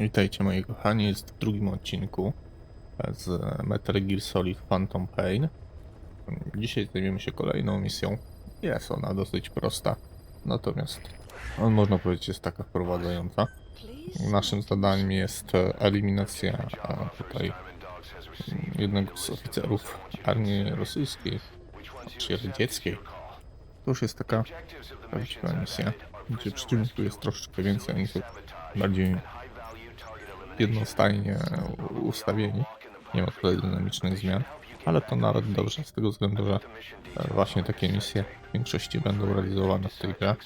Witajcie moi kochani, jest w drugim odcinku z Metal Gear Solid Phantom Pain. Dzisiaj zajmiemy się kolejną misją. Jest ona dosyć prosta, natomiast no, można powiedzieć jest taka wprowadzająca. Naszym zadaniem jest e, eliminacja e, tutaj jednego z oficerów armii rosyjskiej, czy radzieckiej. To już jest taka prawdziwa misja, gdzie przeciwników jest troszeczkę więcej, oni są bardziej jednostajnie ustawieni. Nie ma tutaj dynamicznych zmian, ale to nawet dobrze z tego względu, że e, właśnie takie misje w większości będą realizowane w tej grze.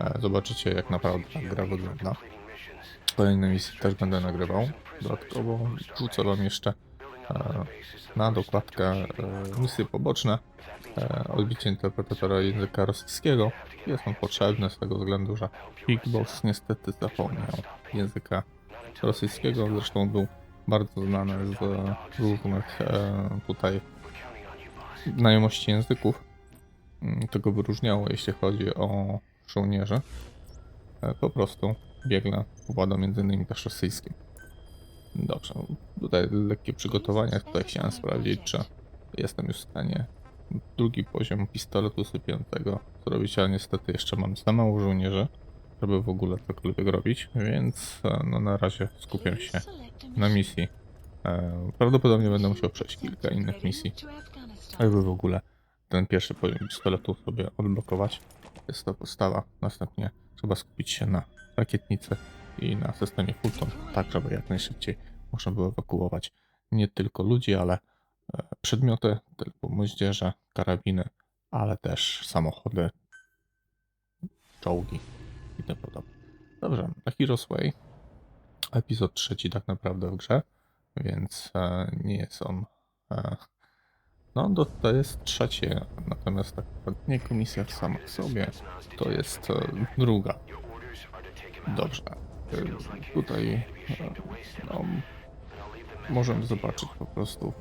E, Zobaczycie jak naprawdę ta gra wygląda. Kolejne misje też będę nagrywał. Dodatkowo wrzucę wam jeszcze e, na dokładkę misje poboczne. Odbicie interpretatora języka rosyjskiego jest on potrzebny z tego względu, że Big Boss niestety zapomniał języka rosyjskiego, zresztą był bardzo znany z różnych e, tutaj znajomości języków. Mm, To go wyróżniało, jeśli chodzi o żołnierzy. E, po prostu biegle włada między innymi też rosyjskim. Dobrze, tutaj lekkie przygotowania. Tutaj chciałem sprawdzić, czy jestem już w stanie drugi poziom pistoletu sypiącego zrobić, ale niestety jeszcze mam za mało żołnierzy, żeby w ogóle cokolwiek robić, więc e, no, na razie skupiam się na misji. E, Prawdopodobnie będę musiał przejść kilka innych misji, aby w ogóle ten pierwszy poziom pistoletu sobie odblokować. Jest to podstawa. Następnie trzeba skupić się na rakietnicy i na systemie Fulton, tak żeby jak najszybciej można było ewakuować nie tylko ludzi, ale e, przedmioty, tylko moździerze, karabiny, ale też samochody, czołgi Dobrze, a Heroes Way, epizod trzeci tak naprawdę w grze, więc e, nie jest on. E, no, to, jest trzecie, natomiast tak nie komisja sama w sobie, to jest e, druga. Dobrze, tutaj no, możemy zobaczyć po prostu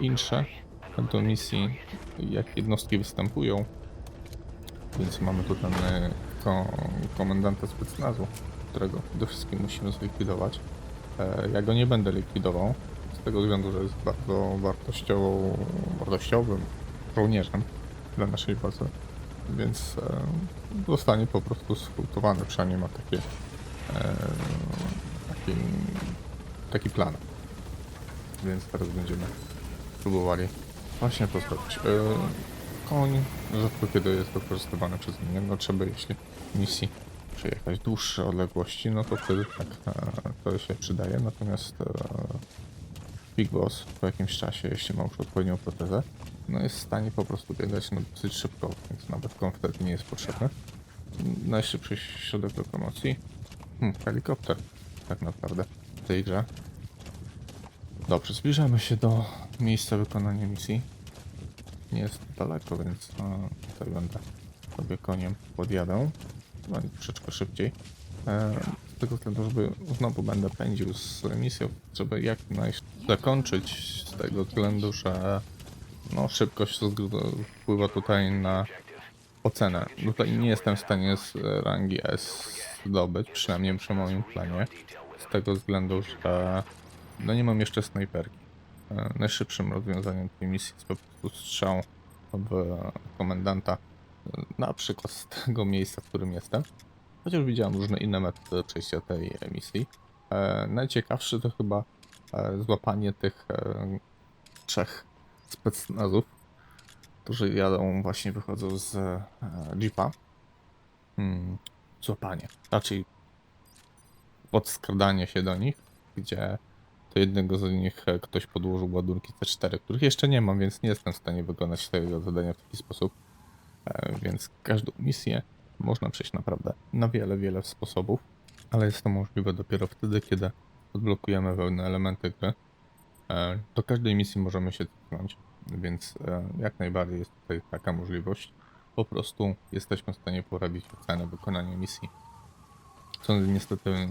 insze do misji, jak jednostki występują. Więc mamy tu ten e, ko komendanta specnazu, którego przede wszystkim musimy zlikwidować. E, Ja go nie będę likwidował, z tego względu, że jest bardzo wartościową, wartościowym żołnierzem dla naszej bazy. Więc e, zostanie po prostu skultowany, przynajmniej ma takie, e, taki, taki plan. Więc teraz będziemy próbowali właśnie to zrobić. Koń rzadko kiedy jest wykorzystywany przez mnie, no trzeba jeśli misji przejechać dłuższe odległości, no to wtedy tak e, to się przydaje, natomiast e, Big Boss po jakimś czasie, jeśli ma już odpowiednią protezę, no jest w stanie po prostu biegać no, dosyć szybko, więc nawet kon wtedy nie jest potrzebny. Najszybszy środek lokomocji, hmm, helikopter tak naprawdę w tej grze. Dobrze, zbliżamy się do miejsca wykonania misji. Nie jest daleko, więc e, tutaj będę sobie koniem podjadę. No i troszeczkę szybciej. E, z tego względu, żeby znowu będę pędził z misją, żeby jak najszybciej zakończyć z tego względu, że no, szybkość wpływa tutaj na ocenę. Tutaj nie jestem w stanie z rangi S zdobyć, przynajmniej przy moim planie. Z tego względu, że no nie mam jeszcze snajperki. E, Najszybszym rozwiązaniem tej misji jest po prostu strzał w komendanta, e, na przykład z tego miejsca, w którym jestem. Chociaż widziałem różne inne metody przejścia tej misji. E, najciekawszy to chyba złapanie tych trzech specnazów, którzy jadą, właśnie wychodzą z jeepa. Hmm, złapanie. Raczej podskradanie się do nich, gdzie to jednego z nich e, ktoś podłożył ładunki C4, których jeszcze nie mam, więc nie jestem w stanie wykonać tego zadania w taki sposób. E, Więc każdą misję można przejść naprawdę na wiele, wiele sposobów, ale jest to możliwe dopiero wtedy, kiedy odblokujemy pewne elementy gry. E, Do każdej misji możemy się cofnąć, więc jak najbardziej jest tutaj taka możliwość. Po prostu jesteśmy w stanie porabić ocenę wykonania misji. Co niestety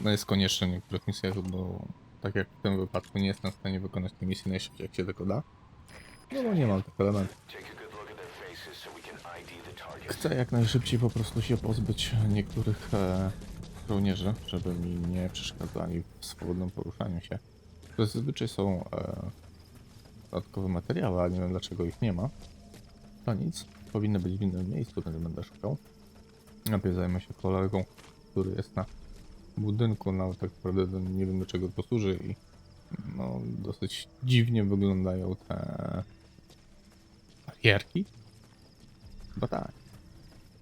no jest konieczne w niektórych misjach, bo tak jak w tym wypadku nie jestem w stanie wykonać tej misji najszybciej jak się tylko da. No bo nie mam tych elementów. Chcę jak najszybciej po prostu się pozbyć niektórych e, żołnierzy, żeby mi nie przeszkadzali w swobodnym poruszaniu się. To zazwyczaj są e, dodatkowe materiały, ale nie wiem dlaczego ich nie ma. To nic, powinny być w innym miejscu, więc będę szukał. Najpierw zajmę się kolegą, który jest na budynku, nawet tak naprawdę nie wiem do czego to służy i no, dosyć dziwnie wyglądają te barierki. Chyba tak.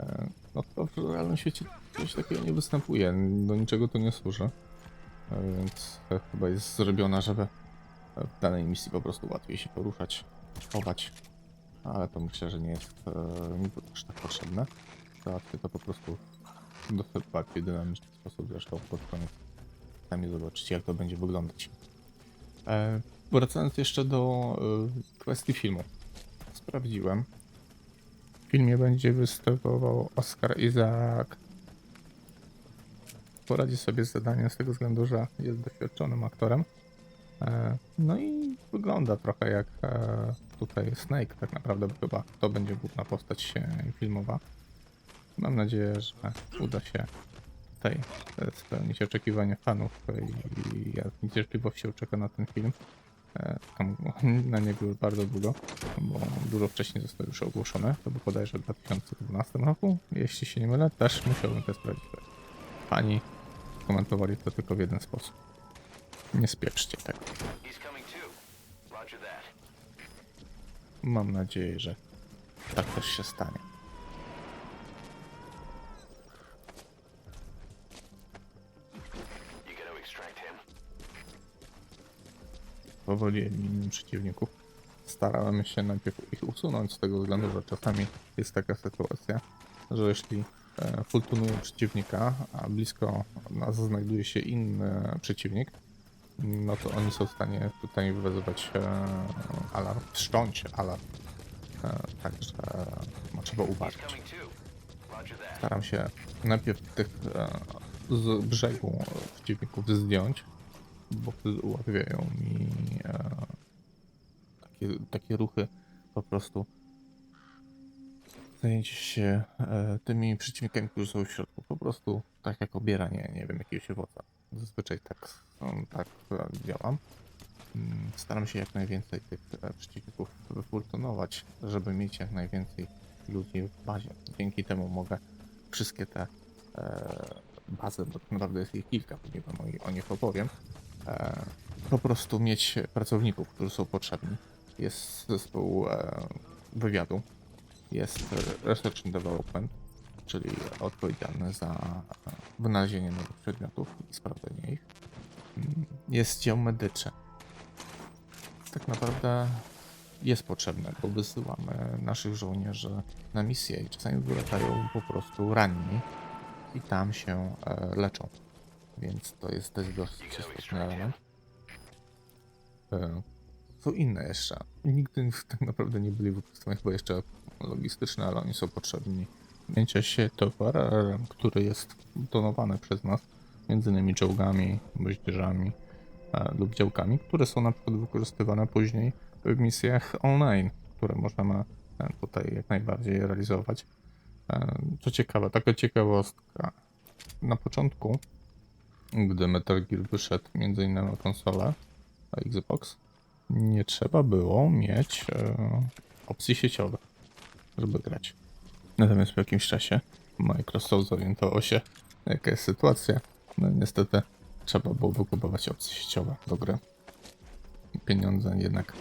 E, No to w realnym świecie coś takiego nie występuje, do niczego to nie służy. E, Więc e, chyba jest zrobiona, żeby w danej misji po prostu łatwiej się poruszać, chować. Ale to myślę, że nie jest mi to aż tak potrzebne. Załatwię to po prostu dosyć łatwiej, dynamiczny sposób. Zresztą pod koniec sami zobaczycie, jak to będzie wyglądać. E, wracając jeszcze do e, kwestii filmu. Sprawdziłem. W filmie będzie występował Oscar Isaac. Poradzi sobie z zadaniem z tego względu, że jest doświadczonym aktorem. E, No i wygląda trochę jak e, tutaj Snake, tak naprawdę, chyba to będzie główna postać e, filmowa. Mam nadzieję, że uda się tutaj e, spełnić oczekiwania fanów i ja z niecierpliwością czekam na ten film. E, Czekam na niego już bardzo długo, bo dużo wcześniej został już ogłoszony. To był bodajże w 2012 roku, jeśli się nie mylę. Też musiałbym to sprawdzić. Fani komentowali to tylko w jeden sposób. Nie spieszcie tego. That. Mam nadzieję, że tak też się stanie. Powoli przeciwników. Starałem się najpierw ich usunąć z tego względu, że czasami jest taka sytuacja, że jeśli e, fultunuję przeciwnika, a blisko nas znajduje się inny przeciwnik, no to oni są w stanie tutaj wezwać e, alarm, wszcząć alarm. E, także no, trzeba uważać. Staram się najpierw tych z brzegu przeciwników zdjąć, bo wtedy ułatwiają mi e, takie, takie ruchy po prostu zajęcie się e, tymi przeciwnikami, którzy są w środku. Po prostu tak jak obieranie, nie wiem, jakiegoś owoca. Zazwyczaj tak, tak e, działam. Mm, Staram się jak najwięcej tych e, przeciwników wyfurtonować, żeby mieć jak najwięcej ludzi w bazie. Dzięki temu mogę wszystkie te e, bazy, bo tak naprawdę jest ich kilka, później o, o nich opowiem, po prostu mieć pracowników, którzy są potrzebni. Jest zespół e, wywiadu, jest Research and Development, czyli odpowiedzialny za e, wynalezienie nowych przedmiotów i sprawdzenie ich. Mm, Jest dział medyczny. Tak naprawdę jest potrzebne, bo wysyłamy naszych żołnierzy na misję i czasami wracają po prostu ranni i tam się e, leczą. Więc to jest też dosyć istotny element. E, są inne jeszcze. Nigdy tak naprawdę nie byli wykorzystywani chyba jeszcze logistyczne, ale oni są potrzebni. Mięcia się towarem, który jest donowany przez nas, między innymi czołgami, moździerzami e, lub działkami, które są na przykład wykorzystywane później w misjach online, które możemy e, tutaj jak najbardziej realizować. Co ciekawe, taka ciekawostka. Na początku, gdy Metal Gear wyszedł między innymi na konsolę na Xbox, nie trzeba było mieć e, opcji sieciowych, żeby grać. Natomiast po jakimś czasie Microsoft zorientował się, jaka jest sytuacja. No niestety trzeba było wykupować opcje sieciowe do gry. Pieniądze jednak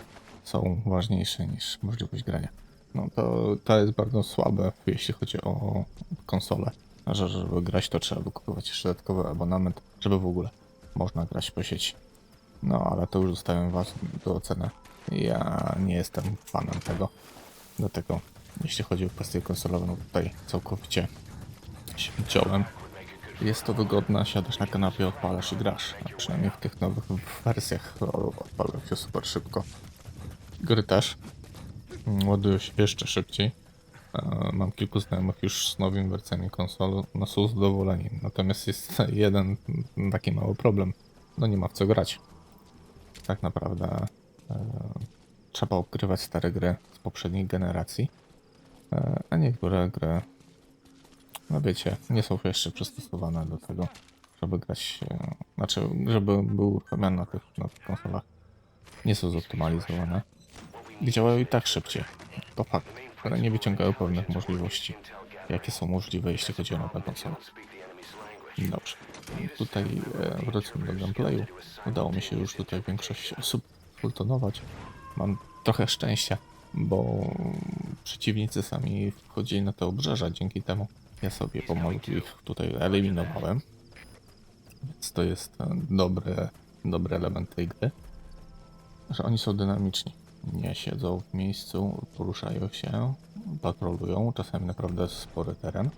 są ważniejsze niż możliwość grania. No to, to jest bardzo słabe, jeśli chodzi o konsolę. Że żeby grać, to trzeba wykupować jeszcze dodatkowy abonament, żeby w ogóle można grać po sieci. No ale to już zostawiam was do oceny. Ja nie jestem fanem tego. Dlatego jeśli chodzi o kwestie konsolowe, no tutaj całkowicie się wciąłem. Jest to wygodne, siadasz na kanapie, odpalasz i grasz. A przynajmniej w tych nowych wersjach odpalają się super szybko. Gry też mm, ładują się jeszcze szybciej. Mam kilku znajomych już z nowymi wersjami konsol, no są zadowoleni. Natomiast jest jeden taki mały problem. No nie ma w co grać. Tak naprawdę e, trzeba odgrywać stare gry z poprzedniej generacji. E, a niektóre gry, no wiecie, nie są jeszcze przystosowane do tego, żeby grać, e, znaczy, żeby był uruchomiony na tych, na tych konsolach. Nie są zoptymalizowane. Działają i tak szybciej. To fakt, ale nie wyciągają pewnych możliwości, jakie są możliwe, jeśli chodzi o nowe. Dobrze. Tutaj e, wrócimy do gameplayu. Udało mi się już tutaj większość osób fultonować. Mam trochę szczęścia, bo przeciwnicy sami wchodzili na te obrzeża. Dzięki temu ja sobie pomalutku ich tutaj eliminowałem. Więc to jest e, dobry, dobry element tej gry, że oni są dynamiczni. Nie siedzą w miejscu, poruszają się, patrolują, czasami naprawdę spory teren.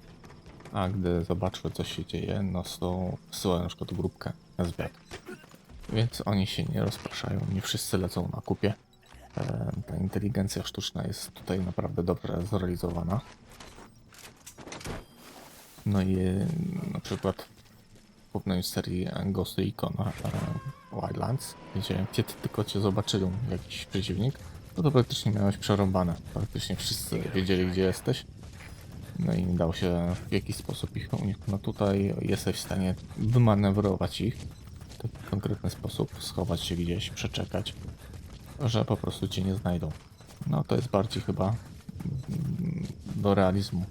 A gdy zobaczyły co się dzieje, no to wysyłają na przykład grupkę na zwiat. Więc oni się nie rozpraszają, nie wszyscy lecą na kupie. E, Ta inteligencja sztuczna jest tutaj naprawdę dobrze zrealizowana. No i na przykład w głównej serii Ghost Recon e, Wildlands, gdzie, ty tylko cię zobaczył jakiś przeciwnik, no to praktycznie miałeś przerąbane. Praktycznie wszyscy wiedzieli gdzie jesteś. No i nie dało się w jakiś sposób ich uniknąć. No tutaj jesteś w stanie wymanewrować ich w taki konkretny sposób, schować się gdzieś, przeczekać, że po prostu cię nie znajdą. No to jest bardziej chyba do realizmu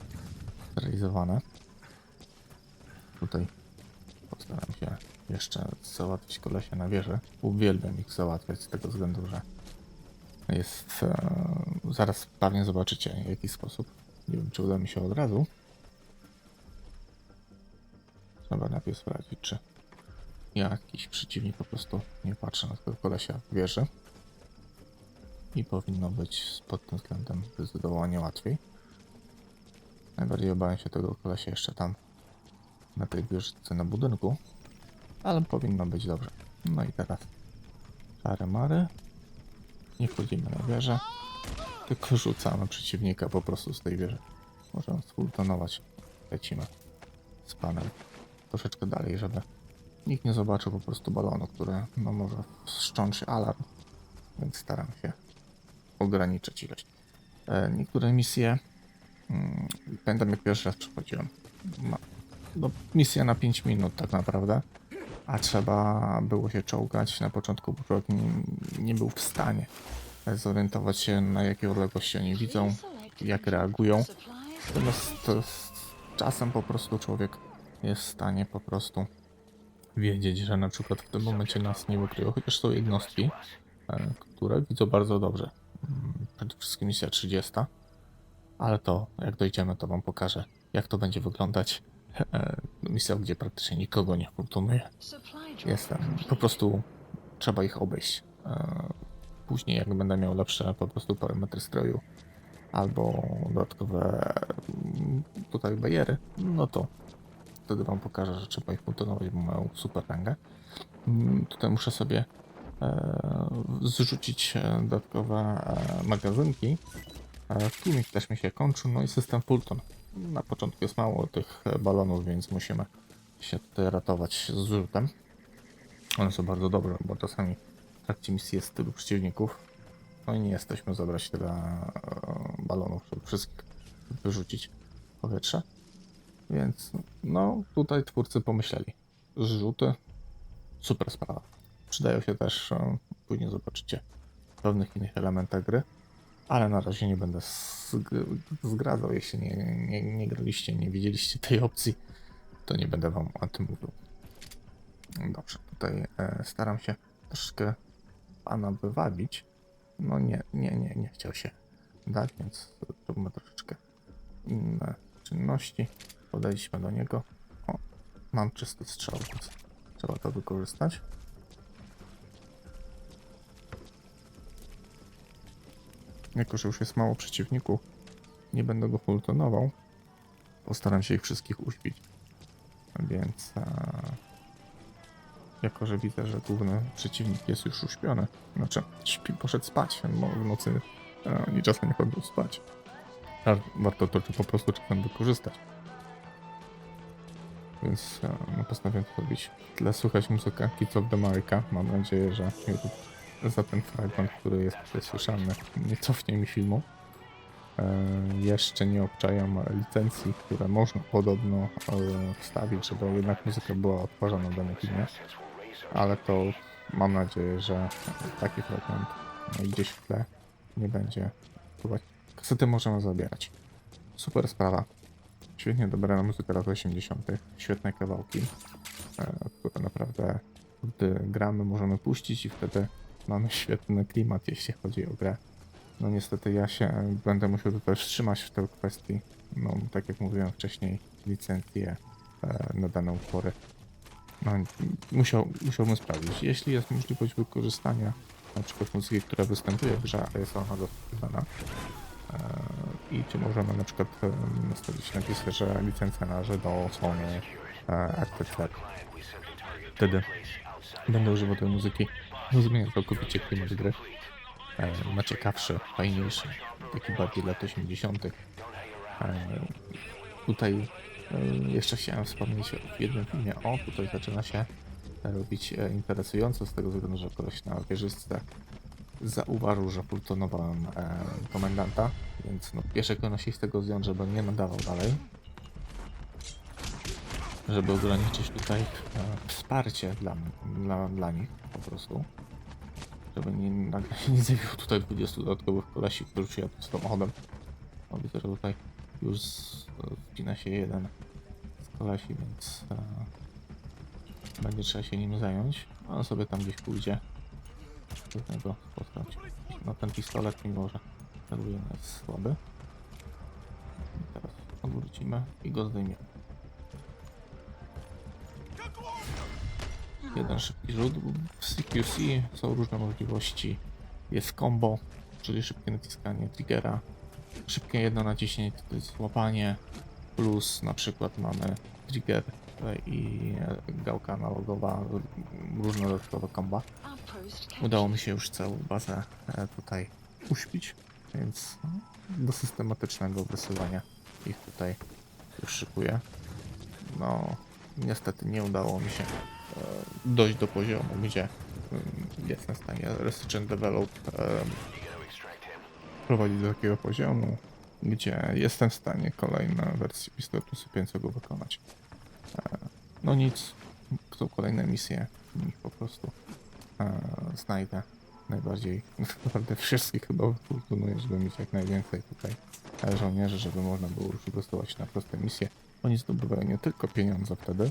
zrealizowane. Tutaj jeszcze załatwić kolesia na wieży. Uwielbiam ich załatwiać z tego względu, że jest... E, zaraz pewnie zobaczycie w jaki sposób. Nie wiem, czy uda mi się od razu. Trzeba najpierw sprawdzić, czy jakiś przeciwnik po prostu nie patrzy na tego kolesia w wieży. I powinno być pod tym względem zdecydowanie łatwiej. Najbardziej obawiam się tego kolesia jeszcze tam na tej wieżyczce na budynku. Ale powinno być dobrze. No i teraz czary mary. Nie wchodzimy na wieżę. Tylko rzucamy przeciwnika po prostu z tej wieży. Możemy sfultonować. Lecimy z panem troszeczkę dalej, żeby nikt nie zobaczył po prostu balonu, który no, może wszcząć alarm. Więc staram się ograniczyć ilość. E, niektóre misje mm, pamiętam jak pierwszy raz przechodziłem. Ma, no, misja na 5 minut tak naprawdę. A trzeba było się czołgać. Na początku bo nie, nie był w stanie zorientować się na jakiej odległości oni widzą, jak reagują. Natomiast to czasem po prostu człowiek jest w stanie po prostu wiedzieć, że na przykład w tym momencie nas nie wykryją, chociaż są jednostki, e, które widzą bardzo dobrze. Mm, Przede wszystkim misja 30, ale to jak dojdziemy, to wam pokażę, jak to będzie wyglądać. E, Misja, gdzie praktycznie nikogo nie funkcjonuje. Jestem. Po prostu trzeba ich obejść. E, Później, jak będę miał lepsze po prostu parametry stroju albo dodatkowe mm, tutaj bariery, no to wtedy wam pokażę, że trzeba ich funkcjonować, bo mają super rangę. Mm, Tutaj muszę sobie e, zrzucić dodatkowe magazynki. E, filmik też mi się kończy, no i system Fulton. Na początku jest mało tych e, balonów, więc musimy się tutaj ratować z zrzutem. One są bardzo dobre, bo czasami w trakcie misji jest tylu przeciwników. No i nie jesteśmy zabrać tyle e, balonów, żeby wszystkich wyrzucić w powietrze. Więc no tutaj twórcy pomyśleli. Zrzuty, super sprawa. Przydają się też, e, później zobaczycie, w pewnych innych elementach gry. Ale na razie nie będę zg- zgradzał, jeśli nie, nie, nie graliście, nie widzieliście tej opcji, to nie będę wam o tym mówił. Dobrze, tutaj e, staram się troszkę pana wywabić. No nie, nie, nie, nie chciał się dać, więc zrobimy troszeczkę inne czynności. Podejdźmy do niego. O, mam czysty strzał, więc trzeba to wykorzystać. Jako, że już jest mało przeciwników, nie będę go fultonował. Postaram się ich wszystkich uśpić. Więc e, jako, że widzę, że główny przeciwnik jest już uśpiony, znaczy śpi, poszedł spać, bo w nocy e, oni czasem nie chodzą spać. A warto to po prostu czasem wykorzystać. Więc no, postanowiłem to zrobić. W tle słychać muzykę Kids of the America. Mam nadzieję, że YouTube za ten fragment, który jest tutaj słyszalny, nie cofnie mi filmu. e, jeszcze nie obczają licencji, które można podobno e, wstawić, żeby jednak muzyka była odtwarzana w danym filmie. Ale to mam nadzieję, że taki fragment no, gdzieś w tle nie będzie wpływać. Kasety możemy zabierać. Super sprawa. Świetnie dobrana muzyka lat 80. Świetne kawałki, e, które naprawdę gdy gramy możemy puścić i wtedy mamy świetny klimat, jeśli chodzi o grę. No niestety ja się będę musiał tutaj wstrzymać w tej kwestii. No tak jak mówiłem wcześniej, licencje e, na dane utwory. No, musiał, musiałbym sprawdzić. Jeśli jest możliwość wykorzystania na przykład muzyki, która występuje w grze, a jest ona dostosowana, e, i czy możemy na przykład e, nastawić napisy, że licencja należy do Sony, e, etc. Wtedy będę używał tej muzyki. Zmienia całkowicie klimat gry. E, ma ciekawszy, fajniejszy, taki bardziej lat 80. E, tutaj e, jeszcze chciałem wspomnieć o jednym filmie. O, tutaj zaczyna się robić e, interesująco z tego względu, że koleś na wieżyczce zauważył, że plutonowałem e, komendanta, więc no, pierwsze z tego zdjąć, żeby nie nadawał dalej. Żeby ograniczyć tutaj e, wsparcie dla, dla, dla nich po prostu. Żeby nie, nie zjawiło tutaj 20 dodatkowych kolesi, którzy przyjadą samochodem. No widzę, że tutaj już wpina się jeden z kolesi, więc e, będzie trzeba się nim zająć. A on sobie tam gdzieś pójdzie. Trudnego spotkać. No ten pistolet, mimo że celujemy jest słaby. I teraz odwrócimy i go zdejmiemy. Jeden szybki rzut. W CQC są różne możliwości. Jest combo, czyli szybkie naciskanie triggera. Szybkie jedno naciśnięcie to jest łapanie. Plus na przykład mamy trigger e, i gałka analogowa, różne dodatkowe komba. Udało mi się już całą bazę e, tutaj uśpić, więc do systematycznego wysyłania ich tutaj już szykuję. No, niestety nie udało mi się dojść do poziomu, gdzie mm, jestem w stanie Research Develop e, prowadzić do takiego poziomu, gdzie jestem w stanie kolejne wersje pistoletu sypiącego wykonać. E, no nic, są kolejne misje, ich po prostu e, znajdę najbardziej, naprawdę wszystkich chyba wypróbuję, żeby mieć jak najwięcej tutaj e, żołnierzy, żeby można było już wygostować na proste misje. Oni zdobywają nie tylko pieniądze wtedy,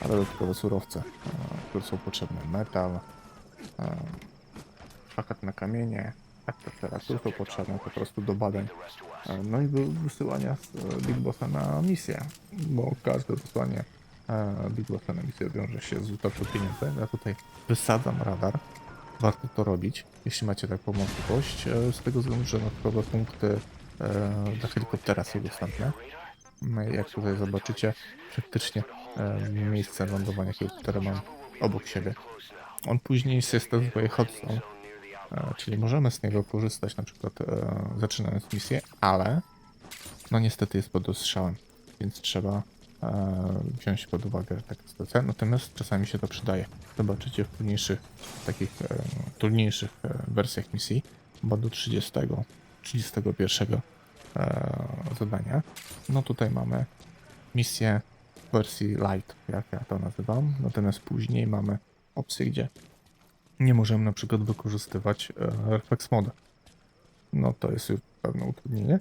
ale dodatkowe surowce, e, które są potrzebne. Metal, e, fakat na kamienie, etc. które są potrzebne po prostu do badań. E, No i wy- wysyłania z Big Bossa na misję, bo każde wysłanie Big Bossa na misję wiąże się z utratą pieniędzy. Ja tutaj wysadzam radar. Warto to robić, jeśli macie taką możliwość, z tego względu, że dodatkowe punkty dla helikoptera są dostępne. No Jak tutaj zobaczycie, praktycznie e, miejsce lądowania helikoptera mam obok siebie. On później swoje hotstone, e, czyli możemy z niego korzystać na przykład e, zaczynając misję, ale no niestety jest pod ostrzałem, więc trzeba wziąć pod uwagę tak sytuację. Natomiast czasami się to przydaje. Zobaczycie w późniejszych takich trudniejszych wersjach misji, bo do 30, 31 e, zadania. No tutaj mamy misję w wersji light, jak ja to nazywam. Natomiast później mamy opcję, gdzie nie możemy na przykład wykorzystywać e, reflex moda. No to jest już pewne utrudnienie,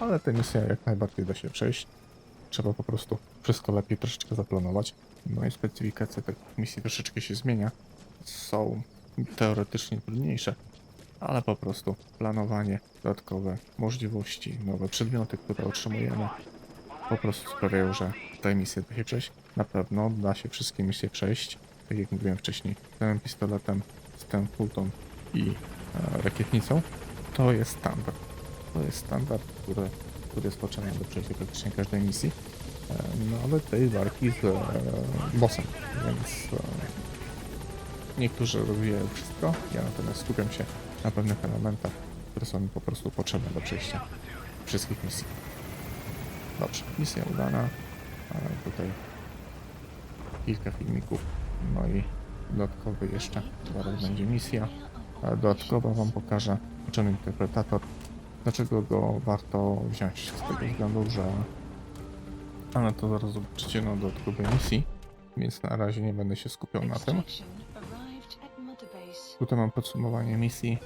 ale tę misję jak najbardziej da się przejść. Trzeba po prostu wszystko lepiej troszeczkę zaplanować. No i specyfikacja tych misji troszeczkę się zmienia. Są teoretycznie trudniejsze, ale po prostu planowanie, dodatkowe możliwości, nowe przedmioty, które otrzymujemy, po prostu sprawiają, że te misje da się przejść. Na pewno da się wszystkie misje przejść, tak jak mówiłem wcześniej, z tym pistoletem, z tym pultą i e, rakietnicą. To jest standard. To jest standard, który, który jest potrzebny do przejścia praktycznie każdej misji. E, no tej walki z e, bossem, więc e, niektórzy rozwijają wszystko, ja natomiast skupiam się na pewnych elementach, które są mi po prostu potrzebne do przejścia wszystkich misji. Dobrze, misja udana. Tutaj kilka filmików. No i dodatkowy jeszcze zaraz będzie misja. Dodatkowo Wam pokażę, czym interpretator Dlaczego go warto wziąć? Z tego względu, że ale to zaraz zobaczycie na dodatkowej misji, więc na razie nie będę się skupiał na tym. Tutaj mam podsumowanie misji,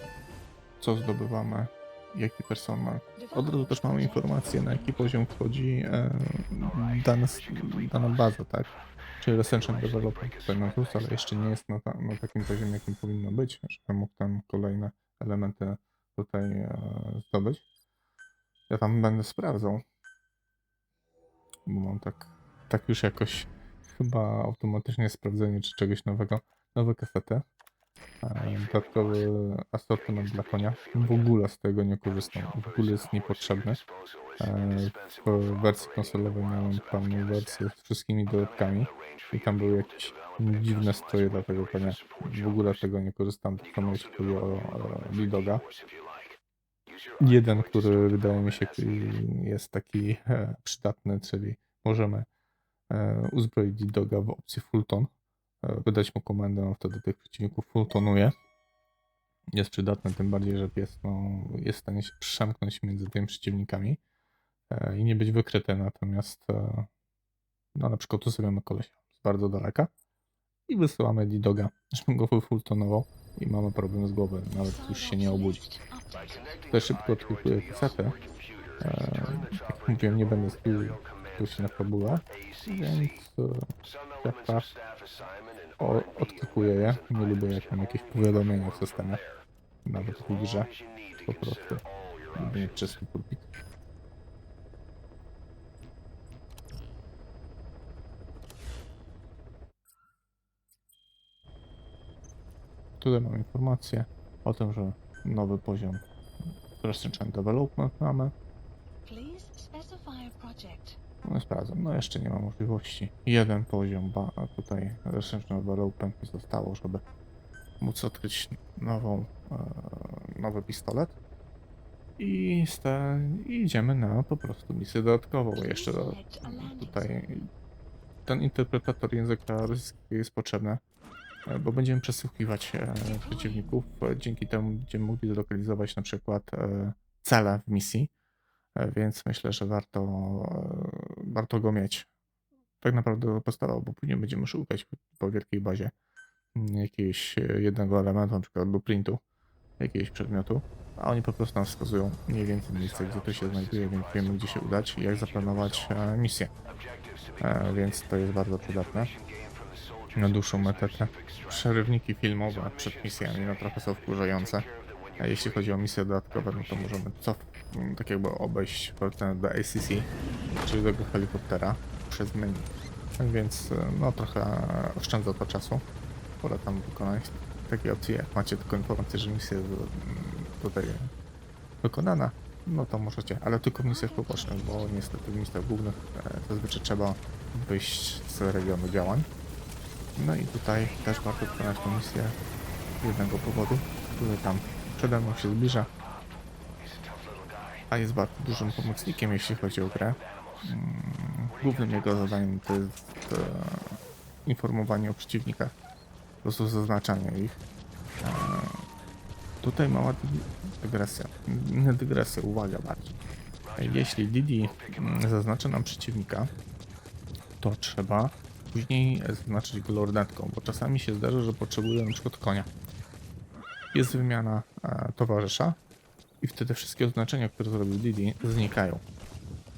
co zdobywamy, jaki personel. Od razu też mamy informację, na jaki poziom wchodzi e, dana, dana baza, tak? Czyli Recension Development tutaj na plus, ale jeszcze nie jest na, ta, na takim poziomie, jakim powinno być, żeby mógł tam kolejne elementy tutaj e, zdobyć. Ja tam będę sprawdzał, bo mam tak, tak już jakoś chyba automatycznie sprawdzenie, czy czegoś nowego, nowe kasety. Dodatkowy asortyment dla konia. W ogóle z tego nie korzystam. W ogóle jest niepotrzebny. E, W wersji konsolowej miałem pełną wersję z wszystkimi dodatkami i tam były jakieś dziwne stroje dla tego konia. W ogóle tego nie korzystam, tak samo jeśli o, Lidoga. Jeden, który wydaje mi się jest taki e, przydatny, czyli możemy e, uzbroić Lidoga w opcji Fulton wydać mu komendę, on wtedy tych przeciwników fulltonuje. Jest przydatny, tym bardziej, że pies no, jest w stanie się przemknąć między tymi przeciwnikami e, i nie być wykryty, natomiast e, no, na przykład ustawiamy kolesia z bardzo daleka i wysyłamy Didoga, żebym go wyfulltonował i mamy problem z głowy, nawet już się nie obudzi. Tutaj szybko odkryję kasetę. E, tak jak mówiłem, nie będę skupił się na fabule, więc e, o, odklikuję je. Nie lubię jak mam jakieś powiadomienia w systemie. Nawet w grze. Po prostu. Lubię mieć czysty pulpit. Tutaj mam informację o tym, że nowy poziom Research and Development mamy. No sprawdzam, no jeszcze nie ma możliwości. Jeden poziom ba tutaj Research Development mi zostało, żeby móc odkryć nową, e, nowy pistolet. I, sta- i idziemy na po prostu misję dodatkową. Jeszcze do, tutaj ten interpretator języka rosyjskiego jest potrzebny, e, bo będziemy przesłuchiwać e, przeciwników. Dzięki temu będziemy mogli zlokalizować na przykład e, cele w misji. E, więc myślę, że warto, e, warto go mieć. Tak naprawdę podstawowo, bo później będziemy szukać po, wielkiej bazie mm, jakiegoś e, jednego elementu, na przykład blueprintu, jakiegoś przedmiotu, a oni po prostu nam wskazują mniej więcej miejsce, gdzie to się znajduje, więc wiemy, gdzie się udać i jak zaplanować misję. Więc to jest bardzo przydatne. Na dłuższą metę te przerywniki filmowe przed misjami no trochę są wkurzające. A jeśli chodzi o misje dodatkowe, no to możemy cof, m, tak jakby obejść portę do ACC, czyli do helikoptera przez menu. Tak więc e, no trochę oszczędza to czasu. Polecam wykonać takie opcje, jak macie tylko informację, że misja jest mm, tutaj wykonana, no to możecie, ale tylko w misjach pobocznych, bo niestety w misjach głównych e, zazwyczaj trzeba wyjść z regionu działań. No i tutaj też warto wykonać tę misję z jednego powodu, który tam przede mną się zbliża, a jest bardzo dużym pomocnikiem, jeśli chodzi o grę. Mm, Głównym jego zadaniem to jest e, informowanie o przeciwnikach, po prostu zaznaczanie ich. E, tutaj mała dy- dygresja, nie dygresja, uwaga bardziej. Jeśli Didi mm, zaznacza nam przeciwnika, to trzeba później zaznaczyć go lornetką, bo czasami się zdarza, że potrzebuje na przykład konia. Jest wymiana e, towarzysza i wtedy wszystkie oznaczenia, które zrobił Didi, znikają.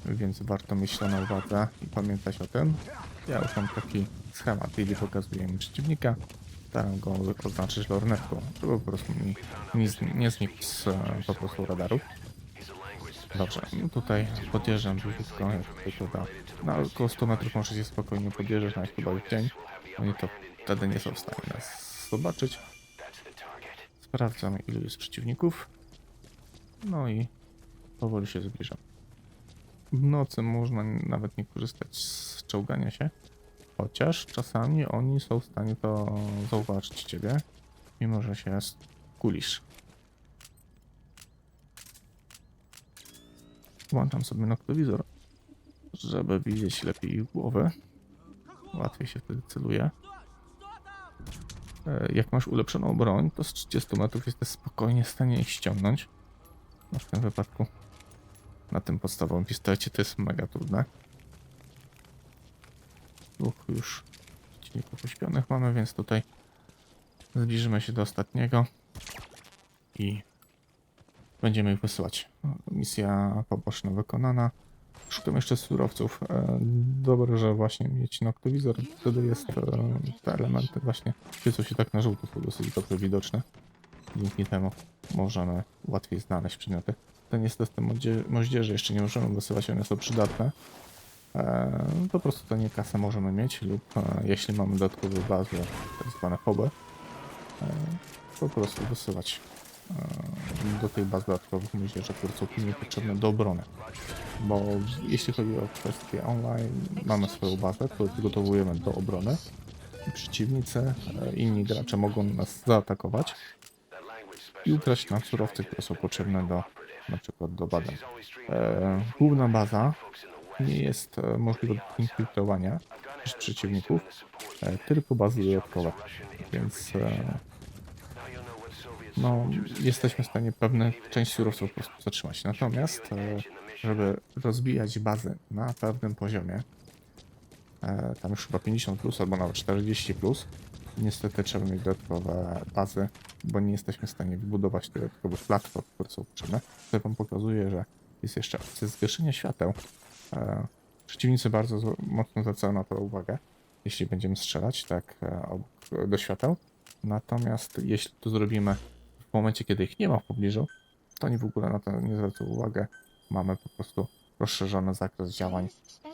Więc warto mieć to na uwadze i pamiętać o tym. Ja już mam taki schemat. Didi pokazuje mi przeciwnika. Staram go oznaczyć lornetką, żeby po prostu mi nie, nie znikł z e, po prostu radaru. Dobrze, no tutaj podjeżdżam blisko, jak wygląda. Na około 100 metrów możecie spokojnie podjeżdżać, nawet chyba w dzień. Oni to wtedy nie są w stanie nas zobaczyć. Sprawdzam ilu jest przeciwników. No i powoli się zbliżam. W nocy można nawet nie korzystać z czołgania się, chociaż czasami oni są w stanie to zauważyć ciebie, mimo że się skulisz. Włączam sobie noktowizor, żeby widzieć lepiej ich głowy. Łatwiej się wtedy celuje. E, Jak masz ulepszoną broń, to z 30 metrów jesteś spokojnie w stanie ich ściągnąć. No w tym wypadku na tym podstawowym pistolecie to jest mega trudne. Dwóch już przeciwników uśpionych mamy, więc tutaj zbliżymy się do ostatniego i będziemy ich wysyłać. Misja poboczna wykonana. Szukam jeszcze surowców. E, Dobre, że właśnie mieć noktowizor, wtedy jest e, te elementy właśnie świecą się tak na żółto, są dosyć dobrze widoczne. Dzięki temu możemy łatwiej znaleźć przedmioty. To niestety moździe- moździerze jeszcze nie możemy wysyłać, one są przydatne. E, po prostu to nie kasę możemy mieć lub e, jeśli mamy dodatkowe bazy, tak zwane foby, e, po prostu wysyłać e, do tej bazy dodatkowych moździerzy, które są pilnie potrzebne do obrony. Bo jeśli chodzi o kwestie online, mamy swoją bazę, którą przygotowujemy do obrony. Przeciwnicy, e, inni gracze mogą nas zaatakować i ukraść nam surowce, które są potrzebne do na przykład do badań. E, główna baza nie jest e, możliwe do infiltrowania przez przeciwników, e, tylko bazy dodatkowe. Więc no, jesteśmy w stanie pewne część surowców po prostu zatrzymać. Natomiast, żeby rozbijać bazy na pewnym poziomie, tam już chyba 50 plus albo nawet 40 plus, niestety trzeba mieć dodatkowe bazy, bo nie jesteśmy w stanie wybudować dodatkowych platform, które są potrzebne. Tutaj wam pokazuję, że jest jeszcze opcja zgaszenia świateł. E, przeciwnicy bardzo mocno zwracają na to uwagę, jeśli będziemy strzelać tak e, do świateł. Natomiast jeśli to zrobimy w momencie, kiedy ich nie ma w pobliżu, to oni w ogóle na to nie zwracają uwagę. Mamy po prostu rozszerzony zakres działań.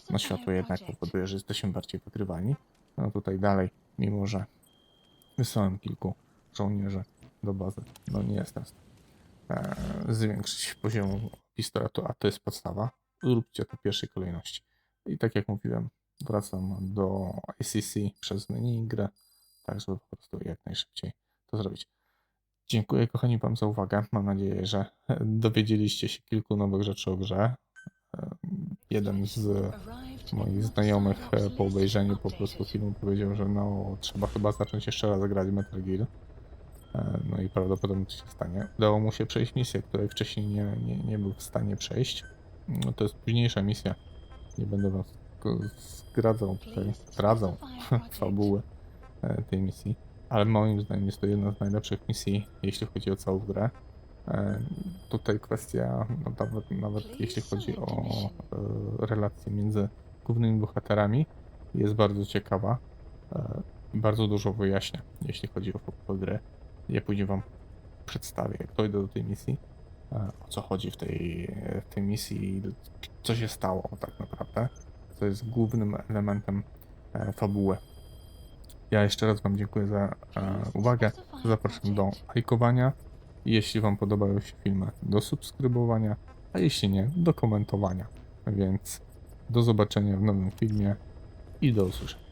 No światło jednak powoduje, że jesteśmy bardziej wykrywalni. No tutaj dalej, mimo że wysłałem kilku żołnierzy do bazy, no nie w stanie e, zwiększyć poziomu pistoletu, a to jest podstawa. Zróbcie to w pierwszej kolejności. I tak jak mówiłem, wracam do ACC przez menu grę, tak żeby po prostu jak najszybciej to zrobić. Dziękuję kochani wam za uwagę. Mam nadzieję, że dowiedzieliście się kilku nowych rzeczy o grze. Jeden z moich znajomych e, po obejrzeniu po prostu filmu powiedział, że no trzeba chyba zacząć jeszcze raz grać Metal Gear. E, No i prawdopodobnie to się stanie. Udało mu się przejść misję, której wcześniej nie, nie, nie był w stanie przejść. No to jest późniejsza misja. Nie będę wam sk- zdradzał tutaj, zdradzał fabuły e, tej misji. Ale moim zdaniem jest to jedna z najlepszych misji, jeśli chodzi o całą grę. E, Tutaj kwestia, no, nawet, nawet jeśli chodzi o e, relacje między głównymi bohaterami, jest bardzo ciekawa e, bardzo dużo wyjaśnia, jeśli chodzi o fabułę gry. Ja później wam przedstawię, jak dojdę do tej misji, o co chodzi w tej, w tej misji co się stało tak naprawdę, co jest głównym elementem fabuły. Ja jeszcze raz Wam dziękuję za uwagę. Zapraszam do lajkowania. Jeśli Wam podobają się filmy, do subskrybowania, a jeśli nie, do komentowania. Więc do zobaczenia w nowym filmie i do usłyszenia.